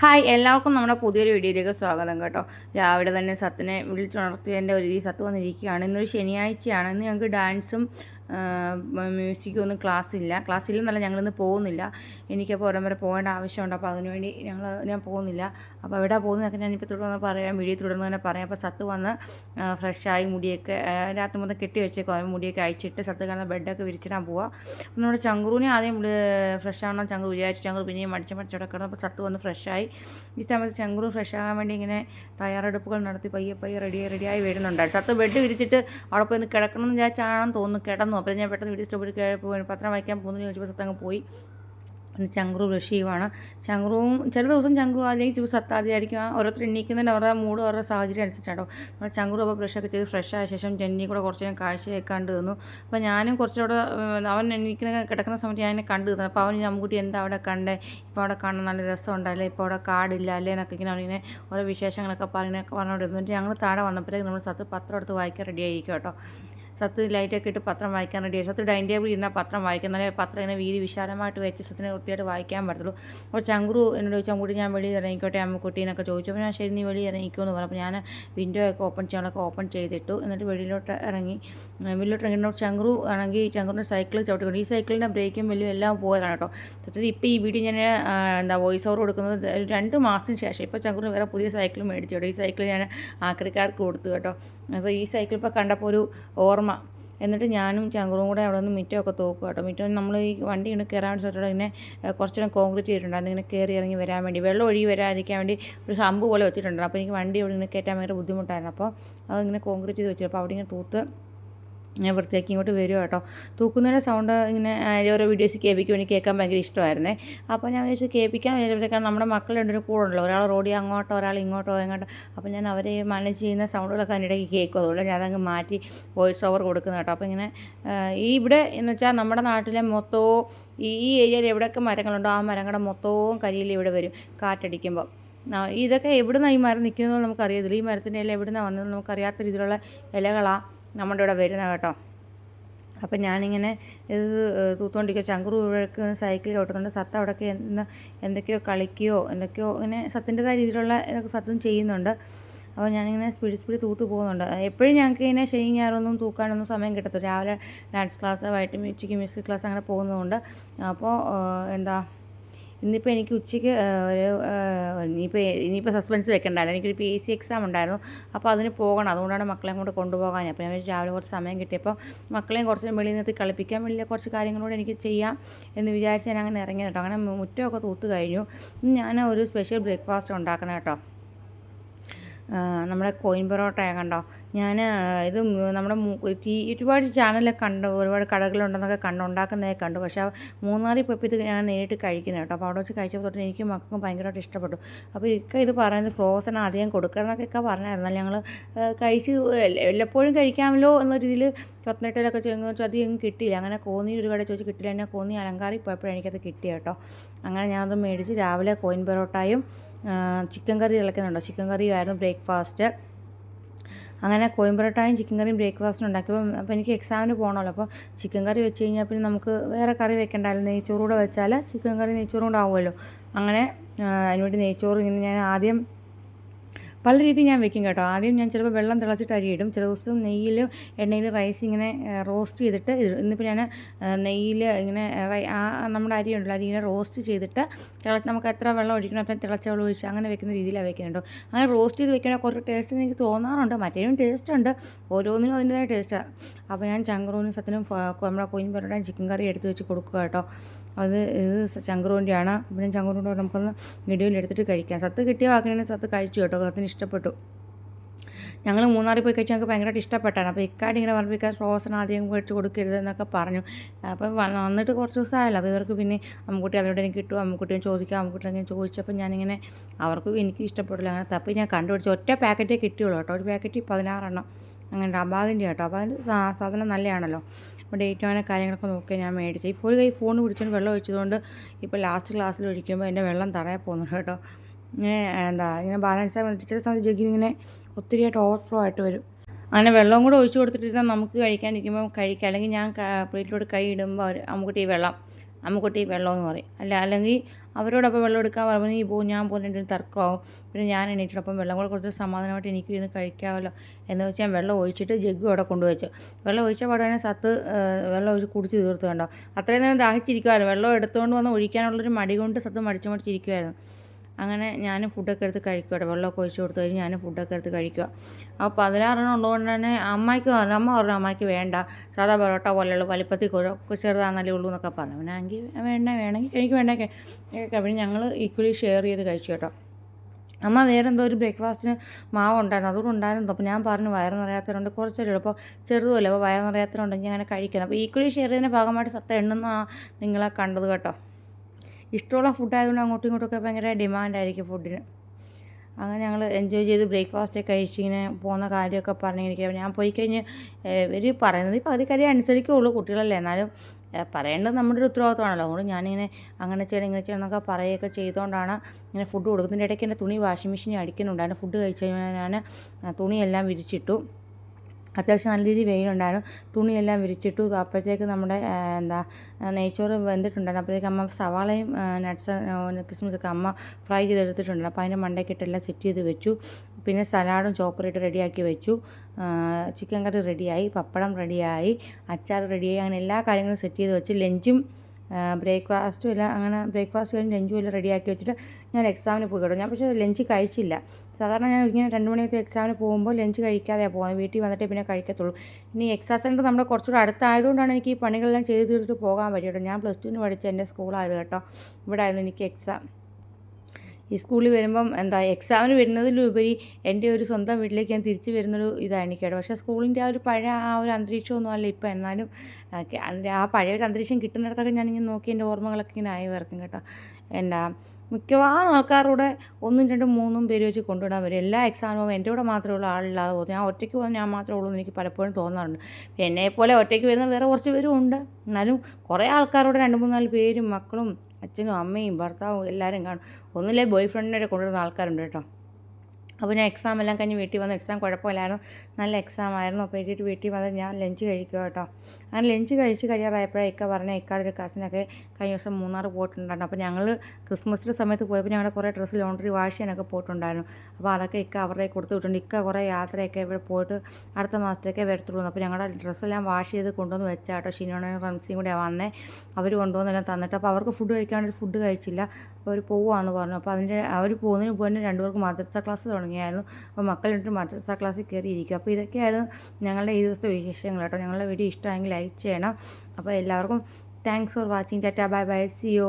Hi എല്ലാവർക്കും നമ്മുടെ പുതിയൊരു വീഡിയോയിലേക്ക് സ്വാഗതം കേട്ടോ. രാവിലെ തന്നെ സത്തിനെ വിളിച്ചുണർത്തിയതിന്റെ ഒരു രീതി സത്ത് വന്നിരിക്കുകയാണ്. ഇന്നൊരു ശനിയാഴ്ചയാണ്. ഇന്ന് ഞങ്ങൾക്ക് ഡാൻസും മ്യൂസിക്കും ഒന്നും ക്ലാസ് ഇല്ല ക്ലാസ് ഇല്ലെന്നല്ല ഞങ്ങളിന്ന് പോകുന്നില്ല. എനിക്കപ്പോൾ ഓരോ വരെ പോകേണ്ട ആവശ്യമുണ്ട്. അപ്പോൾ അതിനുവേണ്ടി ഞങ്ങൾ ഞാൻ പോകുന്നില്ല. അപ്പോൾ എവിടെ പോകുന്നതൊക്കെ ഞാനിപ്പോൾ തുടർന്ന് പറയാം. വീഡിയോ തുടർന്ന് തന്നെ പറയാം. അപ്പോൾ സത്ത് വന്ന് ഫ്രഷായി മുടിയൊക്കെ രാത്രി മൊത്തം കെട്ടി വെച്ചേക്കും മുടിയൊക്കെ അയച്ചിട്ട് സത്ത് കാണുന്ന ബെഡൊക്കെ വിരിച്ചിടാൻ പോവുക അപ്പോൾ നമ്മുടെ ചങ്കുറൂനെ ആദ്യം ഫ്രഷ് ആവണം ചങ്കുർ വിചാരിച്ചു. ചങ്കുർ പിന്നെയും മടിച്ച് മടിച്ചവിടെ കിടന്നു അപ്പോൾ സത്ത് വന്ന് ഫ്രഷായി. ഈ സമയത്ത് ചങ്കുറു ഫ്രഷ് വേണ്ടി ഇങ്ങനെ തയ്യാറെടുപ്പുകൾ നടത്തി പയ്യെ പയ്യെ റെഡിയായി റെഡിയായി വരുന്നുണ്ടായിരുന്നു. സത്ത് ബെഡ് വിരിച്ചിട്ട് അവിടെ പോയി ഒന്ന് കിടക്കണം എന്ന് വിചാരിച്ചാണെന്ന് തോന്നുന്നു. കിടന്നു അപ്പോൾ ഞാൻ പെട്ടെന്ന് വീഡിയോ സ്റ്റോപ്പിൽ പത്രം വായിക്കാൻ പോകുന്നു ചോദിച്ചപ്പോൾ സത്ത് അങ്ങ് പോയി. പിന്നെ ചങ്ക്രു ബ്രഷ് ചങ്ക്രുവും ചില ദിവസം ചങ്ക്രു അല്ലെങ്കിൽ ചിലപ്പോൾ സത്താദിയായിരിക്കും ആ ഓരോരുത്തർ എണ്ണീക്കുന്നതിന്റെ അവരുടെ മൂഡ് അവരുടെ സാഹചര്യം അനുസരിച്ചാണ്ടോ നമ്മൾ ചങ്ക്രു അപ്പോൾ ബ്രഷൊക്കെ ചെയ്ത് ഫ്രഷ് ആയ ശേഷം ജെന്നി കൂടെ കുറച്ച് നേരം കാഴ്ച കണ്ടു തന്നു അപ്പോൾ ഞാനും കുറച്ചുകൂടെ അവൻ എണ്ണീക്കുന്ന കിടക്കുന്ന സമയത്ത് ഞാൻ കണ്ടു തന്നു അപ്പോൾ അവൻ നമുക്കുട്ടി എന്താ അവിടെ കണ്ടേ? ഇപ്പോൾ അവിടെ കാണാൻ നല്ല രസമുണ്ടല്ലേ ഇപ്പോൾ അവിടെ കാടില്ല അല്ലേ? എന്നൊക്കെ ഇങ്ങനെ അവനിങ്ങനെ ഓരോ വിശേഷങ്ങളൊക്കെ പറഞ്ഞ് പറഞ്ഞുകൊണ്ടിരുന്നു. എന്നിട്ട് ഞങ്ങൾ താഴെ വന്നപ്പോഴേക്ക് നമ്മൾ സത്ത് പത്രം എടുത്ത് വായിക്കാൻ റെഡി ആയിരിക്കും കേട്ടോ സത്ത് ലൈറ്റൊക്കെ ഇട്ട് പത്രം വായിക്കാൻ റെഡി സത്ത് ഡൈനിങ് ടേബിൾ ഇരുന്നാൽ പത്രം വായിക്കും. എന്നാലേ പത്രം ഇങ്ങനെ വീതി വിശാലമായിട്ട് വെച്ച് സത്തിനെ വൃത്തിയായിട്ട് വായിക്കാൻ പറ്റുള്ളൂ അപ്പോൾ ചങ്കുറു എന്നോട് ചോദിച്ചു അങ്ങോട്ട് ഞാൻ വെളിയിൽ ഇറങ്ങിക്കോട്ടെ അമ്മക്കുട്ടി എന്നൊക്കെ ചോദിച്ചു. അപ്പോൾ ഞാൻ ശരി നീ വെളിയിൽ ഇറങ്ങിക്കുമെന്ന് പറഞ്ഞു. അപ്പോൾ ഞാൻ വിൻഡോ ഒക്കെ ഓപ്പൺ ചെയ്യാനൊക്കെ ഓപ്പൺ ചെയ്തിട്ടു. എന്നിട്ട് വെളിയിലോട്ട് ഇറങ്ങി. വെളിയിലോട്ട് ഇറങ്ങി ചങ്കുറു ആണെങ്കിൽ ചങ്കുറിന്റെ സൈക്കിൾ ചവിട്ടിക്കൊണ്ട്. ഈ സൈക്കിളിന്റെ ബ്രേക്കും വലിയ എല്ലാം പോയതാണ് കേട്ടോ. സത്യത്തിൽ ഇപ്പോൾ ഈ വീഡിയോ ഞാൻ എന്താ വോയിസ് ഓവർ കൊടുക്കുന്നത് രണ്ട് മാസത്തിന് ശേഷം. ഇപ്പോൾ ചങ്കുറിന് വേറെ പുതിയ സൈക്കിൾ മേടിച്ചു കേട്ടോ. ഈ സൈക്കിൾ ഞാൻ ആക്രിക്കാർക്ക് കൊടുത്തു കേട്ടോ. അപ്പോൾ ഈ സൈക്കിൾ ഇപ്പോൾ കണ്ടപ്പോൾ ഒരു ഓർമ്മ എന്നിട്ട് ഞാനും ചങ്കുറും കൂടെ അവിടെ നിന്ന് മിറ്റമൊക്കെ തോക്കും കേട്ടോ. മിറ്റം നമ്മൾ ഈ വണ്ടി ഇങ്ങനെ കയറാൻ വെച്ചിട്ട് ഇങ്ങനെ ഏഹ്, കുറച്ച് നേരം കോൺക്രീറ്റ് ചെയ്തിട്ടുണ്ടായിരുന്നു. ഇങ്ങനെ കയറി ഇറങ്ങി വരാൻ വേണ്ടി. വെള്ളം ഒഴുകി വരാതിരിക്കാൻ വേണ്ടി ഒരു ഹമ്പ് പോലെ വെച്ചിട്ടുണ്ട് അപ്പോൾ എനിക്ക് വണ്ടി അവിടെ ഇങ്ങനെ കയറ്റാൻ ഭയങ്കര ബുദ്ധിമുട്ടായിരുന്നു. അപ്പോൾ അതിങ്ങനെ കോൺക്രീറ്റ് ചെയ്ത് വെച്ചു അപ്പോൾ അവിടെ ഇങ്ങനെ തൂത്ത് ഞാൻ വൃത്തിയാക്കി ഇങ്ങോട്ട് വരുമോ കേട്ടോ. തൂക്കുന്നതിന്റെ സൗണ്ട് ഇങ്ങനെ ഓരോ വീഡിയോസ് കേൾപ്പിക്കും എനിക്ക് കേൾക്കാൻ ഭയങ്കര ഇഷ്ടമായിരുന്നേ. അപ്പോൾ ഞാൻ വിചാരിച്ചു കേൾപ്പിക്കാൻ വിചാരിച്ചാൽ നമ്മുടെ മക്കൾ ഉണ്ടൊരു കൂടെ ഉണ്ടല്ലോ. ഒരാൾ റോഡിൽ അങ്ങോട്ടോ ഒരാൾ ഇങ്ങോട്ടോ എങ്ങോട്ടോ. അപ്പോൾ ഞാൻ അവരെ മാനേജ് ചെയ്യുന്ന സൗണ്ടുകളൊക്കെ അതിനിടയ്ക്ക് കേൾക്കും. അതുകൊണ്ട് ഞാൻ അതങ്ങ് മാറ്റി വോയിസ് ഓവർ കൊടുക്കുന്ന കേട്ടോ. അപ്പോൾ ഇങ്ങനെ ഈ ഇവിടെ എന്ന് വെച്ചാൽ നമ്മുടെ നാട്ടിലെ മൊത്തവും ഈ ഏരിയയിൽ എവിടെയൊക്കെ മരങ്ങളുണ്ടോ ആ മരങ്ങളുടെ മൊത്തവും കരിയിൽ ഇവിടെ വരും കാറ്റടിക്കുമ്പോൾ ഇതൊക്കെ എവിടുന്നാണ് ഈ മരം നിൽക്കുന്നതെന്ന് നമുക്കറിയത്തില്ല. ഈ മരത്തിന്റെ ഇല എവിടുന്നാണ് വന്നതെന്ന് നമുക്കറിയാത്ത രീതിയിലുള്ള ഇലകളാണ് നമ്മുടെ ഇവിടെ വരുന്നത് കേട്ടോ. അപ്പം ഞാനിങ്ങനെ ഇത് തൂത്തുകൊണ്ടിരിക്കുക ചങ്കുറു ഇവിടേക്ക് സൈക്കിൾ ഓട്ടുന്നുണ്ട്. സത്ത് അവിടെയൊക്കെ എന്ന് എന്തൊക്കെയോ കളിക്കുകയോ എന്തൊക്കെയോ ഇങ്ങനെ സത്തിന്റെതായ രീതിയിലുള്ള ഇതൊക്കെ സത്തും ചെയ്യുന്നുണ്ട്. അപ്പോൾ ഞാനിങ്ങനെ സ്പീഡ് സ്പീഡ് തൂത്ത് പോകുന്നുണ്ട്. എപ്പോഴും ഞങ്ങൾക്ക് ഇങ്ങനെ ശനി ഞായറൊന്നും തൂക്കാനൊന്നും സമയം കിട്ടത്തില്ല. രാവിലെ ഡാൻസ് ക്ലാസ് വൈകിട്ട് മ്യൂസിക് മ്യൂസിക് ക്ലാസ് അങ്ങനെ പോകുന്നതുകൊണ്ട്. അപ്പോൾ എന്താ ഇന്നിപ്പോൾ എനിക്ക് ഉച്ചയ്ക്ക് ഒരു ഇനിയിപ്പോൾ ഇനിയിപ്പോൾ സസ്പെൻസ് വെക്കണ്ടായിരുന്നു എനിക്കൊരു പി എസ് സി എക്സാം ഉണ്ടായിരുന്നു. അപ്പോൾ അതിന് പോകണം. അതുകൊണ്ടാണ് മക്കളെ കൊണ്ട് കൊണ്ടുപോകാൻ അപ്പോൾ ഞാൻ രാവിലെ കുറച്ച് സമയം കിട്ടിയപ്പോൾ മക്കളെയും കുറച്ച് വെളിയിൽ നിർത്തി കളിപ്പിക്കാൻ വേണ്ടി കുറച്ച് കാര്യങ്ങളോട് എനിക്ക് ചെയ്യാം എന്ന് വിചാരിച്ച് ഞാൻ അങ്ങനെ ഇറങ്ങി കേട്ടോ അങ്ങനെ മുറ്റമൊക്കെ തൂത്ത് കഴിഞ്ഞു. ഞാൻ ഒരു സ്പെഷ്യൽ ബ്രേക്ക്ഫാസ്റ്റ് ഉണ്ടാക്കണം കേട്ടോ. നമ്മുടെ കോയിൻ പൊറോട്ട കണ്ടോ? ഞാൻ ഇത് നമ്മുടെ ഒരുപാട് ചാനലൊക്കെ കണ്ടു ഒരുപാട് കടകളുണ്ടെന്നൊക്കെ കണ്ടു ഉണ്ടാക്കുന്നതൊക്കെ കണ്ടു. പക്ഷേ മൂന്നാറിൽ പോയപ്പോൾ ഇത് ഞാൻ നേരിട്ട് കഴിക്കുന്നത് കേട്ടോ. അപ്പോൾ അവിടെ വെച്ച് കഴിച്ചപ്പോൾ തൊട്ട് എനിക്കും മക്കൾക്കും ഭയങ്കരമായിട്ട് ഇഷ്ടപ്പെട്ടു. അപ്പോൾ ഇക്ക ഇത് പറയുന്നത് ഫ്രോസൺ അധികം കൊടുക്കുന്നതൊക്കെ പറഞ്ഞായിരുന്നു. ഞങ്ങൾ കഴിച്ച് എല്ലപ്പോഴും കഴിക്കാമല്ലോ എന്ന രീതിയിൽ പത്തനെട്ടിലൊക്കെ ചോദിച്ചു അധികം കിട്ടിയില്ല. അങ്ങനെ കോന്നി ഒരു കട ചോദിച്ചു കിട്ടില്ല എന്നെ കോന്നി അലങ്കാരി പോയപ്പോഴെനിക്കത് കിട്ടിയ കേട്ടോ. അങ്ങനെ ഞാനത് മേടിച്ച് രാവിലെ കോയിൻ പൊറോട്ടയും ചിക്കൻ കറി തിളയ്ക്കുന്നുണ്ടോ ചിക്കൻ കറിയുമായിരുന്നു ബ്രേക്ക്ഫാസ്റ്റ്. അങ്ങനെ കോയമ്പറോട്ടായും ചിക്കൻ കറിയും ബ്രേക്ക്ഫാസ്റ്റിന് ഉണ്ടാക്കിയപ്പോൾ അപ്പോൾ എനിക്ക് എക്സാമിന് പോകണമല്ലോ അപ്പോൾ ചിക്കൻ കറി വെച്ച് കഴിഞ്ഞാൽ പിന്നെ നമുക്ക് വേറെ കറി വെക്കണ്ടായിരുന്നു നെയ്ച്ചോറ് കൂടെ വെച്ചാൽ ചിക്കൻ കറി നെയ്ച്ചോറും കൂടെ ആവുമല്ലോ. അങ്ങനെ അതിനുവേണ്ടി നെയ്ച്ചോറ് ഇങ്ങനെ ഞാൻ ആദ്യം പല രീതിയിൽ ഞാൻ വെക്കും കേട്ടോ. ആദ്യം ഞാൻ ചിലപ്പോൾ വെള്ളം തിളച്ചിട്ട് അരി ഇടും. ചില ദിവസം നെയ്യിൽ എണ്ണയിൽ റൈസ് ഇങ്ങനെ റോസ്റ്റ് ചെയ്തിട്ട് ഇന്നിപ്പോൾ ഞാൻ നെയ്യിൽ ഇങ്ങനെ ആ നമ്മുടെ അരി ഉണ്ടല്ലോ അരി ഇങ്ങനെ റോസ്റ്റ് ചെയ്തിട്ട് തിള നമുക്ക് എത്ര വെള്ളം ഒഴിക്കണം അത്ര തിളച്ച വെള്ളം ഒഴിച്ച് അങ്ങനെ വെക്കുന്ന രീതിയിലാണ് വെക്കുന്നുണ്ടോ അങ്ങനെ റോസ്റ്റ് ചെയ്ത് വെക്കണ കുറച്ച് ടേസ്റ്റ് എനിക്ക് തോന്നാറുണ്ട്. മറ്റേ ടേസ്റ്റ് ഉണ്ട്. ഓരോന്നിനും അതിന്റെതായ ടേസ്റ്റാണ് അപ്പോൾ ഞാൻ ചങ്കറൂനും സത്തിനും നമ്മുടെ കൊയിൻ പൊറോട്ടയും ചിക്കൻ കറി എടുത്ത് വെച്ച് കൊടുക്കുക കേട്ടോ. അത് ഇത് ചങ്ക്രൂന്റെയാണ് പിന്നെ ഞാൻ നമുക്കൊന്ന് വീഡിയോയിൽ എടുത്തിട്ട് കഴിക്കാം. സത്ത് കിട്ടിയ വാക്കിനാണെങ്കിൽ സത്ത് കഴിച്ചു കേട്ടോ. സത്തിന് ഇഷ്ടപ്പെട്ടു. ഞങ്ങൾ മൂന്നാറിൽ പോയി കഴിച്ചാൽ ഞങ്ങൾക്ക് ഭയങ്കരമായിട്ട് ഇഷ്ടപ്പെട്ടാണ്. അപ്പോൾ ഇക്കാട് ഇങ്ങനെ പറഞ്ഞു ഇക്കാട് ഫ്രോസൺ ആദ്യം കഴിച്ച് കൊടുക്കരുത് എന്നൊക്കെ പറഞ്ഞു. അപ്പോൾ വന്നിട്ട് കുറച്ച് ദിവസമായല്ലോ. അപ്പോൾ ഇവർക്ക് പിന്നെ അമ്മക്കുട്ടി അതോടെ എനിക്ക് കിട്ടും അമ്മക്കുട്ടിയും ചോദിക്കാം. അമ്മക്കുട്ടി അങ്ങനെ ചോദിച്ചപ്പോൾ ഞാനിങ്ങനെ അവർക്കും എനിക്കും ഇഷ്ടപ്പെടില്ല അങ്ങനെ തപ്പി ഞാൻ കണ്ടുപിടിച്ചു. ഒറ്റ പാക്കറ്റേ കിട്ടിയുള്ളൂ കേട്ടോ. ഒരു പാക്കറ്റ് പതിനാറെണ്ണം. അങ്ങനെ അബാദിന്റെ കേട്ടോ. അപ്പോൾ അതിന്റെ സാധനം നല്ലതാണല്ലോ. അപ്പോൾ ഡേറ്റ് അങ്ങനെ കാര്യങ്ങളൊക്കെ നോക്കി ഞാൻ മേടിച്ചു. ഇപ്പോൾ ഒരു കൈ ഫോൺ പിടിച്ചുകൊണ്ട് വെള്ളം ഒഴിച്ചതുകൊണ്ട് ഇപ്പോൾ ലാസ്റ്റ് ക്ലാസ്സിൽ ഒഴിക്കുമ്പോൾ എന്റെ വെള്ളം തറയാൻ പോകുന്നുണ്ട് കേട്ടോ. ഇങ്ങനെ എന്താ ഇങ്ങനെ ബാലൻസ് ആയി വന്നിട്ട് ചില സമയത്ത് ജഗ്ഗിന് ഇങ്ങനെ ഒത്തിരിയായിട്ട് ഓവർഫ്ലോ ആയിട്ട് വരും. അങ്ങനെ വെള്ളവും കൂടെ ഒഴിച്ചു കൊടുത്തിട്ടിരുന്നാൽ നമുക്ക് കഴിക്കാനിരിക്കുമ്പോൾ കഴിക്കാം. അല്ലെങ്കിൽ ഞാൻ പ്ലേറ്റിലോട്ട് കൈ ഇടുമ്പോൾ അവർ അമ്മുക്കുട്ടി വെള്ളം അമ്മുക്കുട്ടി വെള്ളം എന്ന് പറയും. അല്ല അല്ലെങ്കിൽ അവരോടൊപ്പം വെള്ളം എടുക്കാൻ പറയുമ്പോൾ നീ പോകും ഞാൻ പോകുന്നതിന്റെ ഒരു തർക്കമാവും. പിന്നെ ഞാൻ എണീറ്റിട്ട് അപ്പം വെള്ളം കൂടെ കൊടുത്ത് സമാധാനമായിട്ട് എനിക്ക് ഇരുന്ന് കഴിക്കാമല്ലോ. എന്ന് വെച്ചാൽ ഞാൻ വെള്ളം ഒഴിച്ചിട്ട് ജഗ്ഗും അവിടെ കൊണ്ടുവച്ചു. വെള്ളം ഒഴിച്ച പാടാനെ സത്ത് വെള്ളം ഒഴിച്ച് കുടിച്ച് തീർത്തു കണ്ടോ. അത്രയും നേരം ദാഹിച്ചിരിക്കുമായിരുന്നു വെള്ളം എടുത്തുകൊണ്ട് വന്ന് ഒഴിക്കാനുള്ളൊരു മടി കൊണ്ട് സത്ത് മടിച്ചു മടിച്ചിരിക്കുമായിരുന്നു അങ്ങനെ ഞാൻ ഫുഡൊക്കെ എടുത്ത് കഴിക്കുക വെള്ളമൊക്കെ ഒഴിച്ച് കൊടുത്തു കഴിഞ്ഞ് ഞാൻ ഫുഡൊക്കെ എടുത്ത് കഴിക്കുക അപ്പോൾ പതിനാറെണ്ണം ഉള്ളതുകൊണ്ട് തന്നെ അമ്മയ്ക്ക് പറഞ്ഞു അമ്മ പറഞ്ഞു അമ്മയ്ക്ക് വേണ്ട. സാധാ പൊറോട്ട പോലെയുള്ള വലിപ്പത്തിൽ ചെറുതാണെന്നല്ലേ ഉള്ളൂ എന്നൊക്കെ പറഞ്ഞു. പിന്നെ എങ്കിൽ വേണ്ട വേണമെങ്കിൽ എനിക്ക് വേണ്ട പിന്നെ ഞങ്ങൾ ഈക്വലി ഷെയർ ചെയ്ത് കഴിച്ചു കേട്ടോ. അമ്മ വേറെ എന്തോ ഒരു ബ്രേക്ക്ഫാസ്റ്റിന് മാവ് ഉണ്ടായിരുന്നു. അതുകൊണ്ട് ഉണ്ടായിരുന്നു. അപ്പോൾ ഞാൻ പറഞ്ഞു വയറ് നിറയാത്തവരുണ്ട് കുറച്ചല്ലേ അപ്പോൾ ചെറുതല്ലേ അപ്പോൾ വയറ് നിറയാത്തവരുണ്ടെങ്കിൽ അങ്ങനെ കഴിക്കണം. അപ്പോൾ ഈക്വലി ഷെയർ ചെയ്യുന്ന ഭാഗമായിട്ട് സത്ത എണ്ണുന്ന നിങ്ങളെ കണ്ടത് കേട്ടോ. ഇഷ്ടമുള്ള ഫുഡായതുകൊണ്ട് അങ്ങോട്ടും ഇങ്ങോട്ടൊക്കെ ഭയങ്കര ഡിമാൻഡായിരിക്കും ഫുഡിന്. അങ്ങനെ ഞങ്ങൾ എൻജോയ് ചെയ്ത് ബ്രേക്ക്ഫാസ്റ്റ് കഴിച്ച് ഇങ്ങനെ പോകുന്ന കാര്യമൊക്കെ പറഞ്ഞിരിക്കുക ഞാൻ പോയി കഴിഞ്ഞ് ഇവർ പറയുന്നത് പകുതി കാര്യം അനുസരിക്കുള്ളൂ കുട്ടികളല്ലേ. എന്നാലും പറയേണ്ടത് നമ്മുടെ ഒരു ഉത്തരവാദിത്തമാണല്ലോ അതുകൊണ്ട് ഞാനിങ്ങനെ അങ്ങനെ ചെയ്യണം ഇങ്ങനെ ചെയ്യണം എന്നൊക്കെ പറയുകയൊക്കെ ചെയ്തുകൊണ്ടാണ് ഇങ്ങനെ ഫുഡ് കൊടുക്കുന്നതിന്റെ ഇടയ്ക്ക് എന്റെ തുണി വാഷിംഗ് മെഷീനിൽ അടിക്കുന്നുണ്ടായിരുന്നു ഫുഡ് കഴിച്ച് കഴിഞ്ഞാൽ ഞാൻ തുണിയെല്ലാം വിരിച്ചിട്ടു. അത്യാവശ്യം നല്ല രീതിയിൽ വെയിലുണ്ടായിരുന്നു. തുണിയെല്ലാം വിരിച്ചിട്ടു. അപ്പോഴത്തേക്ക് നമ്മുടെ എന്താ നെയ്ച്ചോറ് വെന്തിട്ടുണ്ടായിരുന്നു. അപ്പോഴത്തേക്ക് അമ്മ സവാളയും നട്ട്സ് ക്രിസ്മസ് അമ്മ ഫ്രൈ ചെയ്തെടുത്തിട്ടുണ്ട്. അപ്പോൾ അതിന്റെ മണ്ടയ്ക്കിട്ടെല്ലാം സെറ്റ് ചെയ്ത് വെച്ചു. പിന്നെ സലാഡും ചോപ്പറിട്ട് റെഡിയാക്കി വെച്ചു. ചിക്കൻ കറി റെഡിയായി. പപ്പടം റെഡിയായി. അച്ചാർ റെഡിയായി. അങ്ങനെ എല്ലാ കാര്യങ്ങളും സെറ്റ് ചെയ്ത് വെച്ച്. ലഞ്ചും ബ്രേക്ക്ഫാസ്റ്റും ഇല്ല അങ്ങനെ ബ്രേക്ക്ഫാസ്റ്റ് കഴിഞ്ഞ് ലഞ്ചും എല്ലാം റെഡിയാക്കി വെച്ചിട്ട് ഞാൻ എക്സാമിന് പോയി കേട്ടോ ഞാൻ പക്ഷേ ലഞ്ച് കഴിച്ചില്ല. സാധാരണ ഞാൻ ഇങ്ങനെ രണ്ട് മണിയൊക്കെ എക്സാമിന് പോകുമ്പോൾ ലഞ്ച് കഴിക്കാതെ പോകുന്നത്. വീട്ടിൽ വന്നിട്ട് പിന്നെ കഴിക്കത്തുള്ളൂ. ഇനി എക്സാം സെന്റർ നമ്മുടെ കുറച്ചുകൂടെ അടുത്തായതുകൊണ്ടാണ് എനിക്ക് ഈ പണികളെല്ലാം ചെയ്ത് തീർത്ത് പോകാൻ പറ്റിയത് ഞാൻ പ്ലസ് ടുവിന് പഠിച്ച എന്റെ സ്കൂളായത് കേട്ടോ. ഇവിടെ ആയിരുന്നു എനിക്ക് എക്സാം. ഈ സ്കൂളിൽ വരുമ്പം എന്താ എക്സാമിന് വരുന്നതിലുപരി എന്റെ ഒരു സ്വന്തം വീട്ടിലേക്ക് ഞാൻ തിരിച്ചു വരുന്നൊരു ഇതാണ് എനിക്ക് കേട്ടോ. പക്ഷേ സ്കൂളിന്റെ ആ ഒരു പഴയ ആ ഒരു അന്തരീക്ഷമൊന്നും അല്ല ഇപ്പം. എന്നാലും ആ പഴയൊരു അന്തരീക്ഷം കിട്ടുന്നിടത്തൊക്കെ ഞാനിങ്ങനെ നോക്കി എന്റെ ഓർമ്മകളൊക്കെ ഇങ്ങനെ ആയി വരക്കും കേട്ടോ. എന്താ മിക്കവാറും ആൾക്കാരുടെ ഒന്നും രണ്ടും മൂന്നും പേര് വെച്ച് കൊണ്ടുവിടാൻ വരും. എല്ലാ എക്സാമും എന്റെ കൂടെ മാത്രമേ ഉള്ളൂ ആളില്ലാതെ പോകും ഞാൻ ഒറ്റയ്ക്ക് പോകുന്ന ഞാൻ മാത്രമേ ഉള്ളൂ എന്ന് എനിക്ക് പലപ്പോഴും തോന്നാറുണ്ട്. എന്നെപ്പോലെ ഒറ്റയ്ക്ക് വരുന്ന വേറെ കുറച്ച് പേരും ഉണ്ട്. എന്നാലും കുറേ ആൾക്കാരോട് രണ്ട് മൂന്നാൽ പേരും മക്കളും അച്ഛനും അമ്മയും ഭർത്താവും എല്ലാവരും കാണും. ഒന്നില്ലേ ബോയ് ഫ്രണ്ടിനെ കൊണ്ടുവരുന്ന ആൾക്കാരുണ്ട് കേട്ടോ. അപ്പോൾ ഞാൻ എക്സാം എല്ലാം കഴിഞ്ഞ് വീട്ടിൽ വന്ന്. എക്സാം കുഴപ്പമില്ലായിരുന്നു. നല്ല എക്സാം ആയിരുന്നു. അപ്പോൾ എഴുതിയിട്ട് വീട്ടിൽ വന്ന് ഞാൻ ലഞ്ച് കഴിക്കുക കേട്ടോ. അങ്ങനെ ലഞ്ച് കഴിച്ച് കഴിയാറായപ്പോഴേ ഇക്ക പറഞ്ഞ ഇക്കാട് ഒരു കസിനൊക്കെ കഴിഞ്ഞ ദിവസം മൂന്നാർ പോയിട്ടുണ്ടായിരുന്നു. അപ്പോൾ ഞങ്ങൾ ക്രിസ്മസിന്റെ സമയത്ത് പോയപ്പോൾ ഞങ്ങളുടെ കുറേ ഡ്രസ്സ് ലോണ്ടറി വാഷ് ചെയ്യാനൊക്കെ പോയിട്ടുണ്ടായിരുന്നു. അപ്പോൾ അതൊക്കെ ഇക്ക അവരുടെ കൊടുത്തു വിട്ടുണ്ട് ഇക്ക കുറേ യാത്രയൊക്കെ ഇവിടെ പോയിട്ട് അടുത്ത മാസത്തേക്കേ വരത്തുള്ളൂ അപ്പോൾ ഞങ്ങളുടെ ഡ്രസ്സെല്ലാം വാഷ് ചെയ്ത് കൊണ്ടുവന്ന് വെച്ചാൽ കേട്ടോ. ഷിനോണയും റംസിയും കൂടെ വന്നേ. അവർ കൊണ്ടുവന്നെല്ലാം തന്നിട്ട് അപ്പോൾ അവർക്ക് ഫുഡ് കഴിക്കാണ്ട് ഫുഡ് കഴിച്ചില്ല. അപ്പോൾ അവർ പോവാന്ന് പറഞ്ഞു. അപ്പോൾ അതിന്റെ അവർ പോകുന്നതിന് മുമ്പ് രണ്ടുപേർക്ക് മദ്രസ ക്ലാസ് തുടങ്ങിയായിരുന്നു. അപ്പോൾ മക്കൾ രണ്ടും മദ്രസ ക്ലാസ്സിൽ കയറിയിരിക്കും. അപ്പോൾ ഇതൊക്കെയായിരുന്നു ഞങ്ങളുടെ ഈ ദിവസത്തെ വിശേഷങ്ങൾ കേട്ടോ. ഞങ്ങളുടെ വീഡിയോ ഇഷ്ടമായെങ്കിൽ ലൈക്ക് ചെയ്യണം. അപ്പോൾ എല്ലാവർക്കും thanks for watching tata bye bye see yo